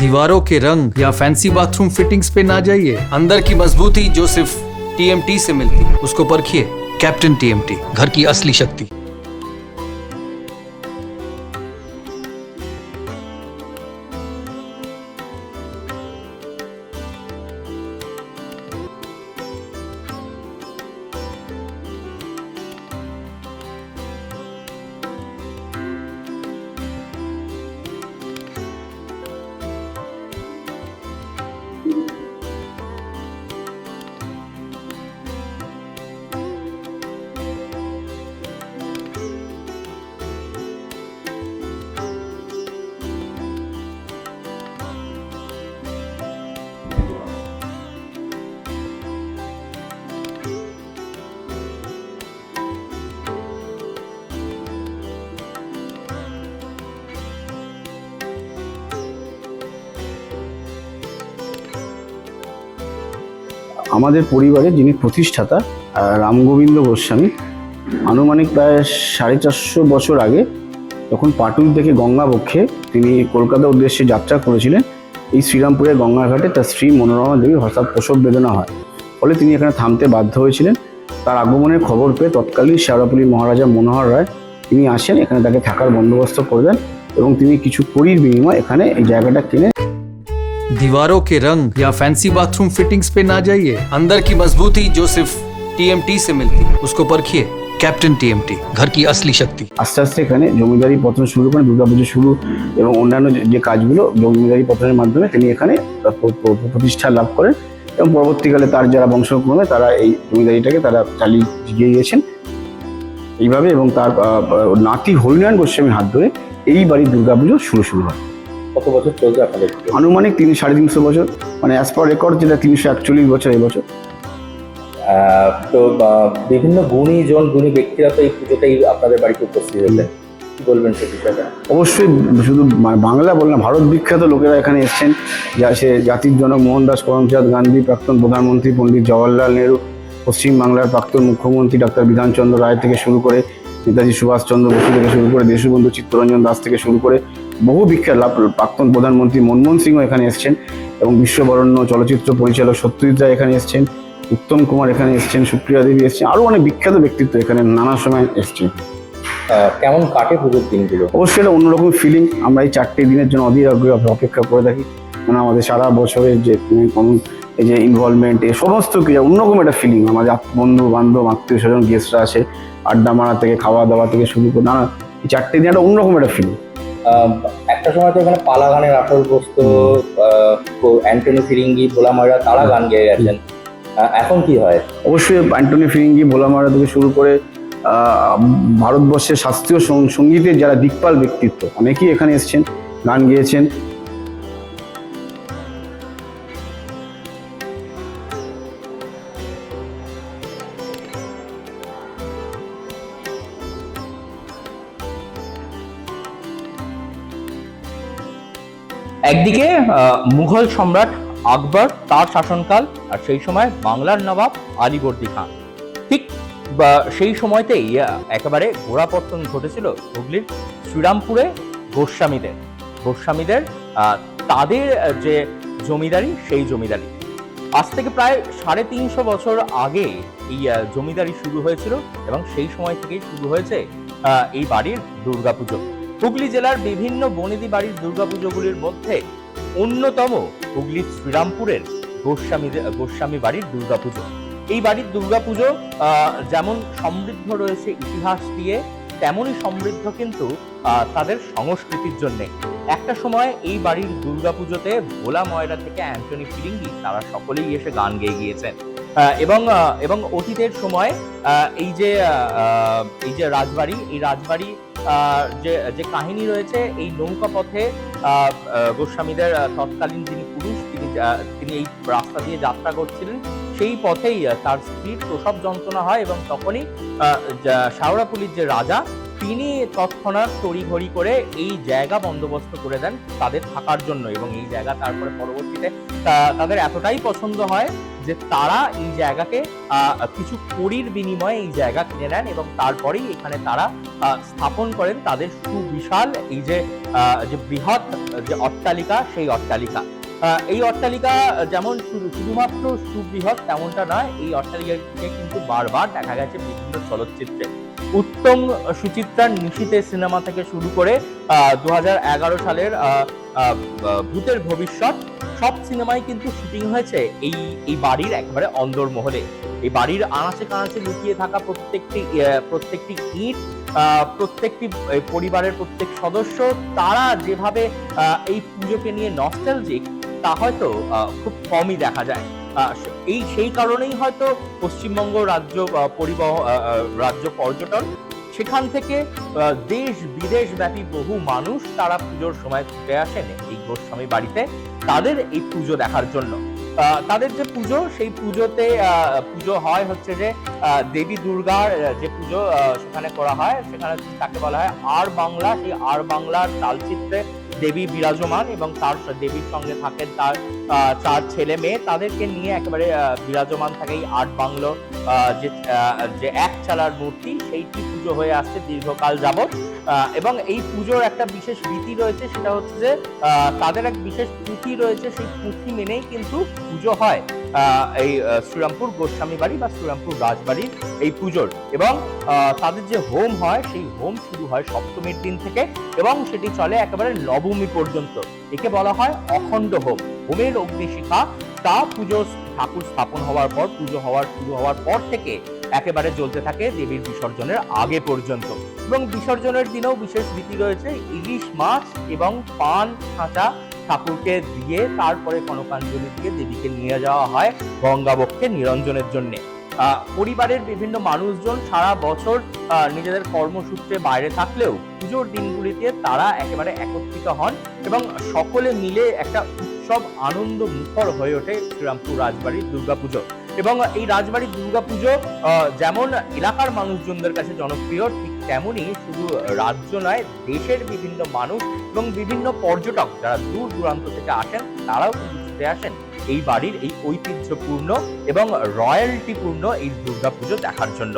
दीवारों के रंग या फैंसी बाथरूम फिटिंग्स पे ना जाइए। अंदर की मजबूती जो सिर्फ़ टीएमटी से मिलती है, उसको परखिए। कैप्टन टीएमटी घर की असली शक्ति। আমাদের পরিবারের যিনি প্রতিষ্ঠাতা রামগোবিন্দ গোস্বামী, আনুমানিক প্রায় সাড়ে চারশো বছর আগে যখন পাটুল থেকে গঙ্গা বক্ষে তিনি কলকাতা উদ্দেশ্যে যাত্রা করেছিলেন, এই শ্রীরামপুরের গঙ্গাঘাটে তার স্ত্রী মনোরমা দেবীর হঠাৎ প্রসব বেদনা হয়। ফলে তিনি এখানে থামতে বাধ্য হয়েছিলেন। তার আগমনের খবর পেয়ে তৎকালীন শেওড়াপুলি মহারাজা মনোহর রায় তিনি আসেন, এখানে তাকে থাকার বন্দোবস্ত করে দেন এবং তিনি কিছু কড়ির বিনিময় এখানে এই জায়গাটা কিনে दीवारों के रंग या फैंसी बाथरूम फिटिंग्स पे ना जाइए अंदर की मजबूती जो सिर्फ टीएमटी से मिलती है उसको परखिए कैप्टन टीएमटी घर की असली शक्ति আস্তে আস্তে এখানে জমিদারি পতন শুরু করেন দুর্গাপুজো শুরু এবং অন্যান্য যে- যে কাজগুলো জমিদারি পতনের মাধ্যমে তিনি এখানে তার প্র- প্র- প্রতিষ্ঠা লাভ করেন এবং পরবর্তীকালে তার যারা বংশক্রমে তারা এই জমিদারিটাকে তারা চালিয়ে গিয়ে গিয়েছেন এইভাবে এবং তার আহ, আহ, নাতি হরিনারায়ণ গোস্বামীর হাত ধরে এই বাড়ির দুর্গাপুজো শুরু শুরু হয় কত বছর আপনাদের আনুমানিক তিন সাড়ে তিনশো বছর। মানে অ্যাজ পার রেকর্ড যেটা তিনশো একচল্লিশ বছর এই বছর। আহ, তো বিভিন্ন গুণীজন গুণী ব্যক্তিরা তো এই পুজোতেই আপনাদের বাড়িতে উপস্থিত কি বলবেন সে বিষয়টা? অবশ্যই শুধু বাংলা বল না ভারত বিখ্যাত লোকেরা এখানে এসেছেন। যা সে জাতির জনক মোহনদাস করমচাঁদ গান্ধী প্রাক্তন প্রধানমন্ত্রী পণ্ডিত জওয়াহরলাল নেহরু পশ্চিমবাংলার প্রাক্তন মুখ্যমন্ত্রী ডাক্তার বিধানচন্দ্র রায় থেকে শুরু করে নেতাজি সুভাষচন্দ্র বসু থেকে শুরু করে দেশবন্ধু চিত্তরঞ্জন দাস থেকে শুরু করে বহু বিখ্যাত লাভ প্রাক্তন প্রধানমন্ত্রী মনমোহন সিংও এখানে এসেছেন এবং বিশ্ববরণ্য চলচ্চিত্র পরিচালক সত্যজিৎ রায় এখানে এসেছেন উত্তম কুমার এখানে এসছেন সুপ্রিয়া দেবী এসেছেন আরও অনেক বিখ্যাত ব্যক্তিত্ব এখানে নানা সময় এসেছেন। কেমন কাটে পুজোর দিনগুলো? অবশ্যই এটা অন্যরকম ফিলিং আমরা এই চারটে দিনের জন্য অধীর আগ্রহে অপেক্ষা করে থাকি। মানে আমাদের সারা বছরের যে কোনো এই যে ইনভলভমেন্ট এই সমস্ত কিছু অন্যরকম একটা ফিলিং আমাদের বন্ধু বান্ধব আত্মীয় স্বজন গেস্টরা আসে আড্ডা মারা থেকে খাওয়া দাওয়া থেকে শুরু করে নানা এই চারটে দিন একটা অন্যরকম একটা ফিলিং একটা সময় তো এখানে পালা গানের আসর বসত অ্যান্টনি ফিরিঙ্গি ভোলা ময়রা তারা গান গেয়ে গেছেন। এখন কি হয়? অবশ্যই অ্যান্টনি ফিরিঙ্গি ভোলামারা থেকে শুরু করে ভারতবর্ষের শাস্ত্রীয় সঙ্গীতের যারা দিকপাল ব্যক্তিত্ব অনেকেই এখানে এসেছেন গান গেয়েছেন। একদিকে মুঘল সম্রাট আকবর তার শাসনকাল আর সেই সময় বাংলার নবাব আলীবর্দী খান। ঠিক সেই সময়তেই একেবারে গোড়াপত্তন ঘটেছিল হুগলির শ্রীরামপুরে গোস্বামীদের। গোস্বামীদের তাদের যে জমিদারি, সেই জমিদারি। আজ থেকে প্রায় সাড়ে তিনশো বছর আগে এই জমিদারি শুরু হয়েছিল এবং সেই সময় থেকেই শুরু হয়েছে এই বাড়ির দুর্গাপুজো। হুগলি জেলার বিভিন্ন বনেদি বাড়ির দুর্গাপুজোগুলির মধ্যে অন্যতম হুগলির শ্রীরামপুরের গোস্বামী গোস্বামী বাড়ির দুর্গাপুজো। এই বাড়ির দুর্গাপুজো যেমন সমৃদ্ধ রয়েছে ইতিহাস দিয়ে, তেমনই সমৃদ্ধ কিন্তু তাদের সংস্কৃতির জন্যে। একটা সময় এই বাড়ির দুর্গাপুজোতে ভোলা ময়রা থেকে অ্যান্টনি ফিরিঙ্গি, তারা সকলেই এসে গান গেয়ে গিয়েছেন। এবং এবং অতীতের সময় এই যে এই যে রাজবাড়ি, এই রাজবাড়ি যে যে কাহিনী রয়েছে, এই নৌকা পথে গোস্বামীদের তৎকালীন যিনি পুরুষ, তিনি তিনি এই রাস্তা দিয়ে যাত্রা করছিলেন, সেই পথেই তার স্ত্রীর প্রসব যন্ত্রণা হয় এবং তখনই শাওড়াপুলির যে রাজা, তিনি তৎক্ষণাৎ তড়িঘড়ি করে এই জায়গা বন্দোবস্ত করে দেন তাদের থাকার জন্য এবং এই জায়গা তারপরে পরবর্তীতে তাদের এতটাই পছন্দ হয় যে তারা এই জায়গাকে কিছু করির বিনিময়ে এই জায়গা কিনে নেন এবং তারপরেই এখানে তারা স্থাপন করেন তাদের সুবিশাল এই যে যে বৃহৎ, যে অট্টালিকা, সেই অট্টালিকা। এই অট্টালিকা যেমন শুধু, শুধুমাত্র সুবৃহৎ তেমনটা নয়, এই অট্টালিকাকে কিন্তু বারবার দেখা গেছে বিভিন্ন চলচ্চিত্রে। উত্তম সুচিত্রার নিশীতে সিনেমা থেকে শুরু করে দু হাজার এগারো সালের ভূতের ভবিষ্যৎ, সব সিনেমায় কিন্তু শুটিং হয়েছে এই এই বাড়ির একেবারে অন্দরমহলে। এই বাড়ির আনাচে কানাচে লুকিয়ে থাকা প্রত্যেকটি প্রত্যেকটি ইট প্রত্যেকটি পরিবারের প্রত্যেক সদস্য, তারা যেভাবে এই পুজোকে নিয়ে নস্টালজিক তা হয়তো খুব কমই দেখা যায়। এই সেই কারণেই হয়তো পশ্চিমবঙ্গ রাজ্য আহ, রাজ্য পর্যটন সেখান থেকে দেশ বিদেশ ব্যাপী বহু মানুষ তারা পুজোর সময় ছুটে আসেন এই গোস্বামী বাড়িতে। তাদের এই পুজো দেখার জন্য। তাদের যে পুজো সেই পুজোতে পুজো হয় হচ্ছে যে দেবী দুর্গার যে পুজো সেখানে করা হয় সেখানে তাকে বলা হয় আর বাংলা সেই আর বাংলার চালচিত্রে দেবী বিরাজমান এবং তার দেবীর সঙ্গে থাকেন তার চার ছেলে মেয়ে। তাদেরকে নিয়ে একেবারে বিরাজমান থাকে এই আট বাংলো যে যে এক চালার মূর্তি, সেইটি পুজো হয়ে আসছে দীর্ঘকাল যাবৎ। এবং এই পুজোর একটা বিশেষ রীতি রয়েছে, সেটা হচ্ছে যে তাদের এক বিশেষ পুঁথি রয়েছে, সেই পুঁথি মেনেই কিন্তু পুজো হয়। এই শ্রীরামপুর গোস্বামী বাড়ি বা শ্রীরামপুর রাজবাড়ির এই পুজোর। এবং তাদের যে হোম হয়, সেই হোম শুরু হয় সপ্তমীর দিন থেকে এবং সেটি চলে একেবারে নবমী পর্যন্ত। একে বলা হয় অখণ্ড হোম। হোমের অগ্নিশিখা তা পুজো ঠাকুর স্থাপন হওয়ার পর, পুজো হওয়ার, শুরু হওয়ার পর থেকে একেবারে জ্বলতে থাকে দেবীর বিসর্জনের আগে পর্যন্ত। এবং বিসর্জনের দিনেও বিশেষ রীতি রয়েছে, ইলিশ মাছ এবং পান খাঁচা ঠাকুরকে দিয়ে তারপরে কনকাঞ্জলি দিয়ে দেবীকে নিয়ে যাওয়া হয় গঙ্গাবক্ষে নিরঞ্জনের জন্য। পরিবারের বিভিন্ন মানুষজন সারা বছর নিজেদের কর্মসূত্রে বাইরে থাকলেও পুজোর দিনগুলিতে তারা একেবারে একত্রিত হন এবং সকলে মিলে একটা উৎসব আনন্দ মুখর হয়ে ওঠে শ্রীরামপুর রাজবাড়ির দুর্গাপুজো। এবং এই রাজবাড়ির দুর্গাপুজো যেমন এলাকার মানুষজনদের কাছে জনপ্রিয়, ঠিক তেমনই শুধু রাজ্য নয়, দেশের বিভিন্ন মানুষ এবং বিভিন্ন পর্যটক যারা দূর দূরান্ত থেকে আসেন, তারাও ঘুরতে আসেন। এই বাড়ির এই ঐতিহ্যপূর্ণ এবং রয়্যালটিপূর্ণ এই দুর্গাপুজো দেখার জন্য।